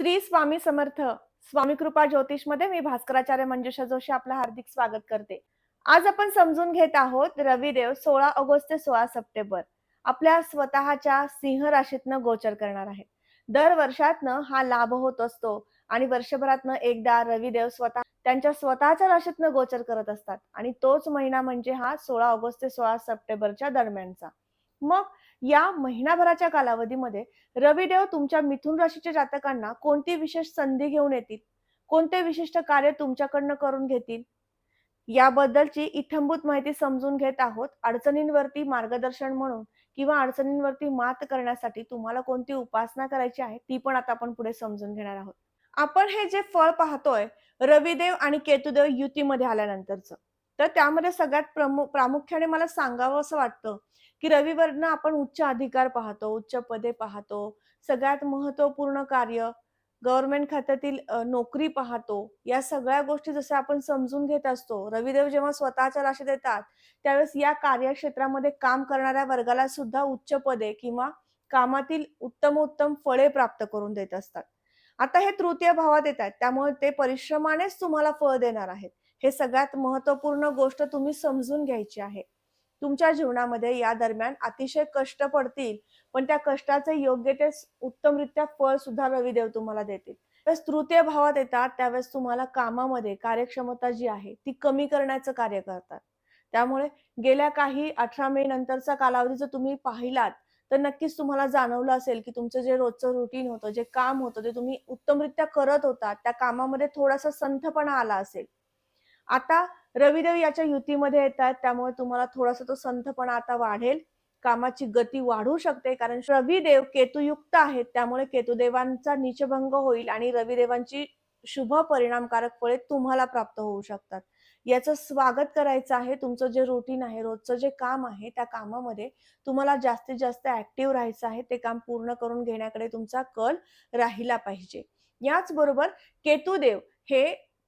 श्री स्वामी समर्थ स्वामी कृपा ज्योतिषमध्ये मी भास्कराचार्य मंजुषा जोशी आपलं हार्दिक स्वागत करते. आज आपण समजून घेत आहोत रविदेव सोळा ऑगस्ट ते सोळा सप्टेंबर. आपल्या स्वतःच्या सिंह राशीतनं गोचर करणार आहे. दर वर्षातनं हा लाभ होत असतो आणि वर्षभरातनं एकदा रविदेव स्वतः त्यांच्या स्वतःच्या राशीतनं गोचर करत असतात आणि तोच महिना म्हणजे हा सोळा ऑगस्ट ते सोळा सप्टेंबरच्या दरम्यानचा. मग या महिनाभराच्या कालावधीमध्ये रविदेव तुमच्या मिथुन राशीच्या जातकांना कोणती विशेष संधी घेऊन येतील? कोणते विशिष्ट कार्य तुमच्याकडनं करून घेतील? याबद्दलची इथंभूत माहिती समजून घेत आहोत. अडचणींवरती मार्गदर्शन म्हणून किंवा अडचणींवरती मात करण्यासाठी तुम्हाला कोणती उपासना करायची आहे ती पण आता आपण पुढे समजून घेणार आहोत. आपण हे जे फळ पाहतोय रविदेव आणि केतुदेव युतीमध्ये आल्यानंतरचं. तर त्यामध्ये सगळ्यात प्रमुख प्रामुख्याने मला सांगावं असं वाटतं की रविवरनं आपण उच्च अधिकार पाहतो उच्च पदे पाहतो सगळ्यात महत्त्वपूर्ण कार्य गव्हर्नमेंट खात्यातील नोकरी पाहतो या सगळ्या गोष्टी जसं आपण समजून घेत असतो रविदेव जेव्हा स्वतःच्या राशीत येतात त्यावेळेस या कार्यक्षेत्रामध्ये काम करणाऱ्या वर्गाला सुद्धा उच्च पदे किंवा कामातील उत्तम उत्तम फळे प्राप्त करून देत असतात. आता हे तृतीय भावात येत आहेत त्यामुळे ते परिश्रमानेच तुम्हाला फळ देणार आहेत. हे सगळ्यात महत्त्वपूर्ण गोष्ट तुम्ही समजून घ्यायची आहे. तुमच्या जीवनामध्ये या दरम्यान अतिशय कष्ट पडतील पण त्या कष्टाचे योग्य ते उत्तमरित्या फळ सुद्धा रविदेव तुम्हाला देतील. त्यावेळेस तृतीय भावात येतात त्यावेळेस तुम्हाला कामामध्ये कार्यक्षमता जी आहे ती कमी करण्याचं कार्य करतात. त्यामुळे गेल्या काही अठरा मे नंतरचा कालावधी जर तुम्ही पाहिलात तर नक्कीच तुम्हाला जाणवलं असेल की तुमचं जे रोजचं रुटीन होतं जे काम होतं ते तुम्ही उत्तमरित्या करत होता त्या कामामध्ये थोडासा संथपणा आला असेल. आता रविदेव याच्या युतीमध्ये येतात त्यामुळे तुम्हाला थोडासा तो संथपणा आता वाढेल. कामाची गती वाढू शकते कारण रविदेव केतुयुक्त आहेत त्यामुळे केतुदेवांचा नीचभंग होईल आणि रविदेवांची शुभ परिणामकारक फळे तुम्हाला प्राप्त होऊ शकतात. याचं स्वागत करायचं आहे. तुमचं जे रुटीन आहे रोजचं जे काम आहे त्या कामामध्ये तुम्हाला जास्तीत जास्त ऍक्टिव्ह राहायचं आहे. ते काम पूर्ण करून घेण्याकडे तुमचा कल राहिला पाहिजे. याचबरोबर केतुदेव हे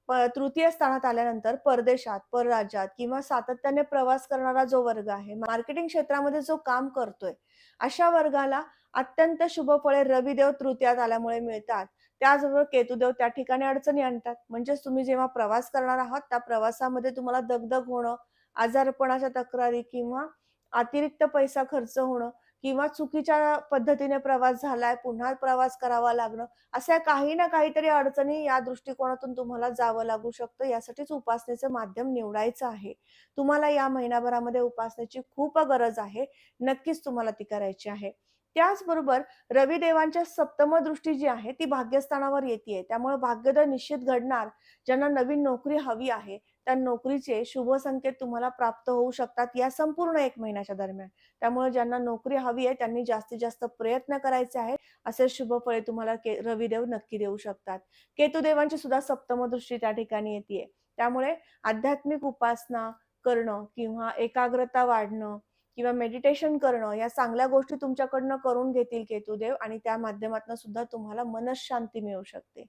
तृतीय स्थानात आल्यानंतर परदेशात परराज्यात किंवा सातत्याने प्रवास करणारा जो वर्ग आहे मार्केटिंग क्षेत्रामध्ये जो काम करतोय अशा वर्गाला अत्यंत शुभ फळे रविदेव तृतीयात आल्यामुळे मिळतात. त्याचबरोबर केतुदेव त्या ठिकाणी अडचणी आणतात. म्हणजेच तुम्ही जेव्हा प्रवास करणार आहात त्या प्रवासामध्ये तुम्हाला दगदग होणं आजारपणाच्या तक्रारी किंवा अतिरिक्त पैसा खर्च होणं किंवा चुकीच्या पद्धतीने प्रवास झालाय पुन्हा प्रवास करावा लागणं अशा काही ना काहीतरी अडचणी या दृष्टिकोनातून तुम्हाला जावं लागू शकतं. यासाठीच उपासनेचं माध्यम निवडायचं आहे. तुम्हाला या महिनाभरामध्ये उपासनेची खूप गरज आहे. नक्कीच तुम्हाला ती करायची आहे. त्याचबरोबर रविदेवांच्या सप्तम दृष्टी जी आहे ती भाग्यस्थानावर येते त्यामुळे भाग्योदय निश्चित घडणार. ज्यांना नवीन नोकरी हवी आहे त्या नोकरीचे शुभ संकेत तुम्हाला प्राप्त होऊ शकतात या संपूर्ण एक महिन्याच्या दरम्यान. त्यामुळे ज्यांना नोकरी हवी आहे त्यांनी जास्तीत जास्त प्रयत्न करायचे आहेत. असे शुभ फळे तुम्हाला रविदेव नक्की देऊ शकतात. केतुदेवांची सुद्धा सप्तमदृष्टी त्या ठिकाणी येते त्यामुळे आध्यात्मिक उपासना करणं किंवा एकाग्रता वाढणं किंवा मेडिटेशन करणं या चांगल्या गोष्टी तुमच्याकडनं करून घेतील केतुदेव आणि त्या माध्यमातून सुद्धा तुम्हाला मनशांती मिळू शकते.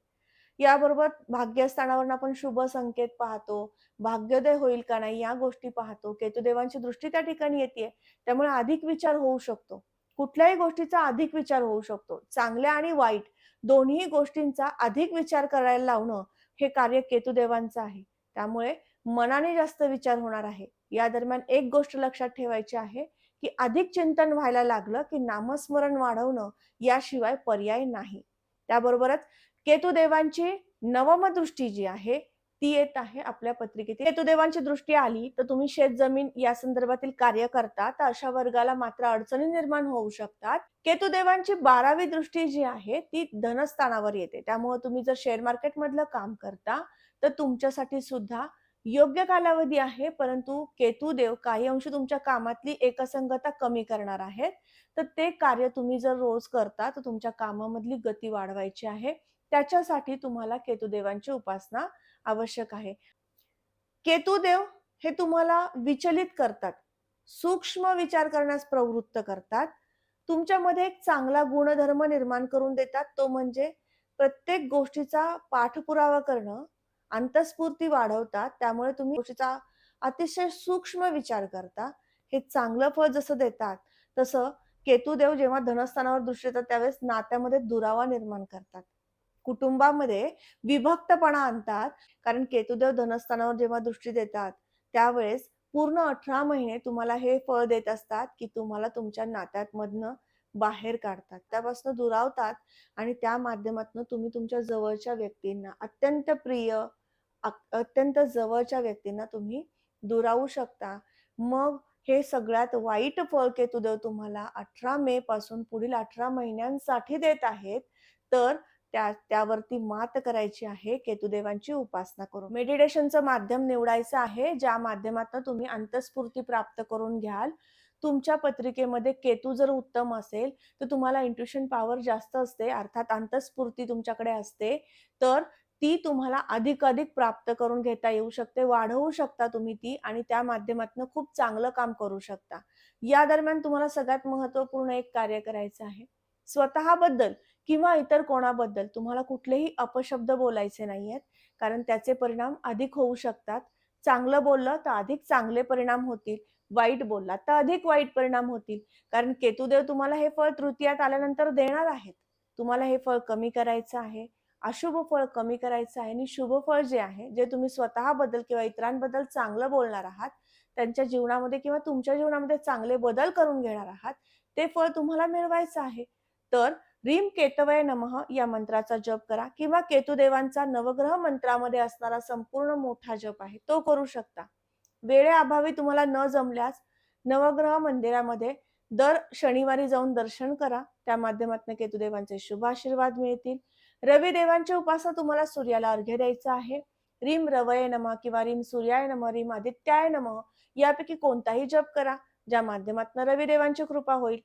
याबरोबर भाग्यस्थानावरून आपण शुभ संकेत पाहतो. भाग्योदय होईल का नाही या गोष्टी पाहतो. केतुदेवांची दृष्टी त्या ठिकाणी येते. त्यामुळे अधिक विचार होऊ शकतो. कुठल्याही गोष्टीचा अधिक विचार होऊ शकतो. चांगल्या आणि वाईट दोन्ही गोष्टींचा अधिक विचार करायला लावणं हे कार्य केतुदेवांचं आहे. त्यामुळे मनाने जास्त विचार होणार आहे. या दरम्यान एक गोष्ट लक्षात ठेवायची आहे की अधिक चिंतन व्हायला लागलं की नामस्मरण वाढवणं याशिवाय पर्याय नाही. त्याबरोबरच केतुदेवांची नवम दृष्टी जी आहे ती येत आहे आपल्या पत्रिकेत केतुदेवांची दृष्टी आली तर तुम्ही शेत जमीन या संदर्भातील कार्य करता तर अशा वर्गाला मात्र अडचणी निर्माण होऊ शकतात. केतुदेवांची बारावी दृष्टी जी आहे ती धनस्थानावर येते. त्यामुळे तुम्ही जर शेअर मार्केट मधलं काम करता तर तुमच्यासाठी सुद्धा योग्य कालावधी आहे परंतु केतुदेव काही अंश तुमच्या कामातली एकसंगता कमी करणार आहेत. तर ते कार्य तुम्ही जर रोज करता तर तुमच्या कामामधली गती वाढवायची आहे. त्याच्यासाठी तुम्हाला केतुदेवांची उपासना आवश्यक आहे. केतुदेव हे तुम्हाला विचलित करतात. सूक्ष्म विचार करण्यास प्रवृत्त करतात. तुमच्यामध्ये एक चांगला गुणधर्म निर्माण करून देतात. तो म्हणजे प्रत्येक गोष्टीचा पाठपुरावा करणं अंतस्फूर्ती वाढवतात. त्यामुळे तुम्ही गोष्टीचा अतिशय सूक्ष्म विचार करता. हे चांगलं फळ जसं देतात तसं केतुदेव जेव्हा धनस्थानावर दृष्टी येतात त्यावेळेस नात्यामध्ये दुरावा निर्माण करतात. कुटुंबामध्ये विभक्तपणा आणतात. कारण केतुदेव धनस्थानावर जेव्हा दृष्टी देतात त्यावेळेस पूर्ण अठरा महिने तुम्हाला हे फळ देत असतात की तुम्हाला तुमच्या नात्यातमधनं बाहेर काढतात. त्यापासून दुरावतात आणि त्या माध्यमातून तुम्ही तुमच्या जवळच्या व्यक्तींना अत्यंत प्रिय अत्यंत जवळच्या व्यक्तींना तुम्ही दुरावू शकता. मग हे सगळ्यात वाईट फळ केतुदेव तुम्हाला अठरा मे पासून पुढील अठरा महिन्यांसाठी देत आहेत. तर त्या त्यावरती मात करायची आहे केतुदेवांची उपासना करून. मेडिटेशनचं माध्यम निवडायचं आहे ज्या माध्यमातून तुम्ही अंतस्फूर्ती प्राप्त करून घ्याल. तुमच्या पत्रिकेमध्ये केतू जर उत्तम असेल तर तुम्हाला इंट्युशन पॉवर जास्त असते अर्थात अंतस्फूर्ती तुमच्याकडे असते तर ती तुम्हाला अधिकाधिक प्राप्त करून घेता येऊ शकते वाढवू शकता तुम्ही ती आणि त्या माध्यमातून खूप चांगलं काम करू शकता. या दरम्यान तुम्हाला सगळ्यात महत्त्वपूर्ण एक कार्य करायचं आहे. स्वतःबद्दल किंवा इतर कोणाबद्दल तुम्हाला कुठलेही अपशब्द बोलायचे नाहीयेत कारण त्याचे परिणाम अधिक होऊ शकतात. चांगलं बोललं तर अधिक चांगले परिणाम होतील वाईट बोलला तर अधिक वाईट परिणाम होतील. कारण केतुदेव तुम्हाला हे फळ तृतीयात आल्यानंतर देणार आहेत. तुम्हाला हे फळ कमी करायचं आहे अशुभ फळ कमी करायचं आहे आणि शुभ फळ जे आहे जे तुम्ही स्वतःबद्दल किंवा इतरांबद्दल चांगलं बोलणार आहात त्यांच्या जीवनामध्ये किंवा तुमच्या जीवनामध्ये चांगले बदल करून घेणार आहात ते फळ तुम्हाला मिळवायचं आहे. तर रीम केतवय नमः या मंत्राचा जप करा. किंवा केतुदेवांचा नवग्रह मंत्रामध्ये असणारा संपूर्ण मोठा जप आहे. तो करू शकता. वेळेअभावी तुम्हाला न जमल्यास नवग्रह मंदिरामध्ये दर शनिवारी जाऊन दर्शन करा. त्या माध्यमातून केतुदेवांचे शुभ आशीर्वाद मिळतील. रवी देवांची उपासना तुम्हाला सूर्याला अर्घ्य द्यायचा आहे. रीम रवये नम किंवा रीम सूर्याय नम रीम आदित्याय नम यापैकी कोणताही जप करा. ज्या माध्यमातून रवी देवांची कृपा होईल.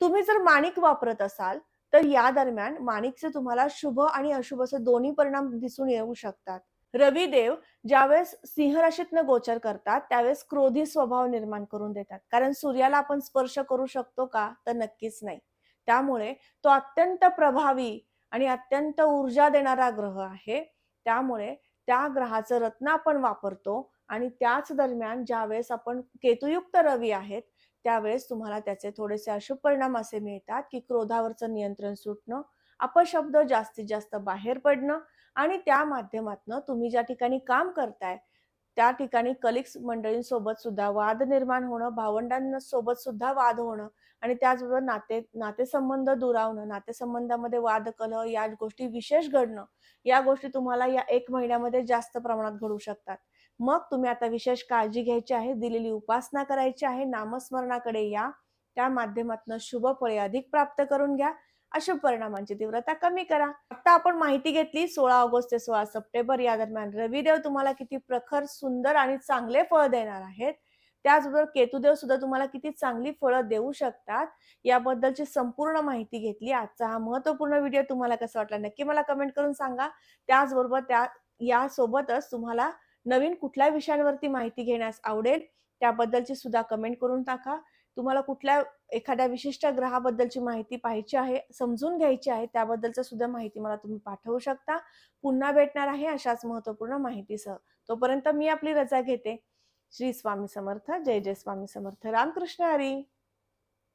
तुम्ही जर माणिक वापरत असाल तर या दरम्यान माणिकचे तुम्हाला शुभ आणि अशुभ असे दोन्ही परिणाम दिसून येऊ शकतात. रवी देव ज्यावेळेस सिंह राशीतनं गोचर करतात त्यावेळेस क्रोधी स्वभाव निर्माण करून देतात. कारण सूर्याला आपण स्पर्श करू शकतो का? तर नक्कीच नाही. त्यामुळे तो अत्यंत प्रभावी आणि अत्यंत ऊर्जा देणारा ग्रह आहे. त्यामुळे त्या ग्रहाचं रत्न आपण वापरतो आणि त्याच दरम्यान ज्यावेळेस आपण केतुयुक्त रवी आहेत त्यावेळेस तुम्हाला त्याचे थोडेसे अशुभ परिणाम असे मिळतात की क्रोधावरचं नियंत्रण सुटणं अपशब्द जास्तीत जास्त बाहेर पडणं आणि त्या माध्यमातनं तुम्ही ज्या ठिकाणी काम करताय त्या ठिकाणी कलिग्स मंडळींसोबत सुद्धा वाद निर्माण होणं भावंडांसोबत सुद्धा वाद होणं आणि त्याचबरोबर नाते नातेसंबंध दुरावणं नातेसंबंधामध्ये वाद कलह या गोष्टी विशेष घडणं या गोष्टी तुम्हाला या एक महिन्यामध्ये जास्त प्रमाणात घडू शकतात. मग तुम्ही आता विशेष काळजी घ्यायची आहे दिलेली उपासना करायची आहे नामस्मरणाकडे या. त्या माध्यमातून शुभ फळे अधिक प्राप्त करून घ्या. अशुभ परिणामांची तीव्रता कमी करा. आता आपण माहिती घेतली सोळा ऑगस्ट ते सोळा सप्टेंबर या दरम्यान रविदेव तुम्हाला किती प्रखर सुंदर आणि चांगले फळ देणार आहेत. त्याचबरोबर केतुदेव सुद्धा तुम्हाला किती चांगली फळं देऊ शकतात. याबद्दलची संपूर्ण माहिती घेतली. आजचा हा महत्त्वपूर्ण व्हिडिओ तुम्हाला कसा वाटला नक्की मला कमेंट करून सांगा. त्याचबरोबर त्या यासोबतच तुम्हाला नवीन कुठल्या विषयांवरती माहिती घेण्यास आवडेल त्याबद्दलची सुद्धा कमेंट करून टाका. तुम्हाला कुठल्या एखाद्या विशिष्ट ग्रहाबद्दलची माहिती पाहायची आहे समजून घ्यायची आहे त्याबद्दलचं सुद्धा माहिती मला तुम्ही पाठवू शकता. पुन्हा भेटणार आहे अशाच महत्त्वपूर्ण माहितीसह. तोपर्यंत मी आपली रजा घेते. श्री स्वामी समर्थ जय जय स्वामी समर्थ. रामकृष्ण हरी.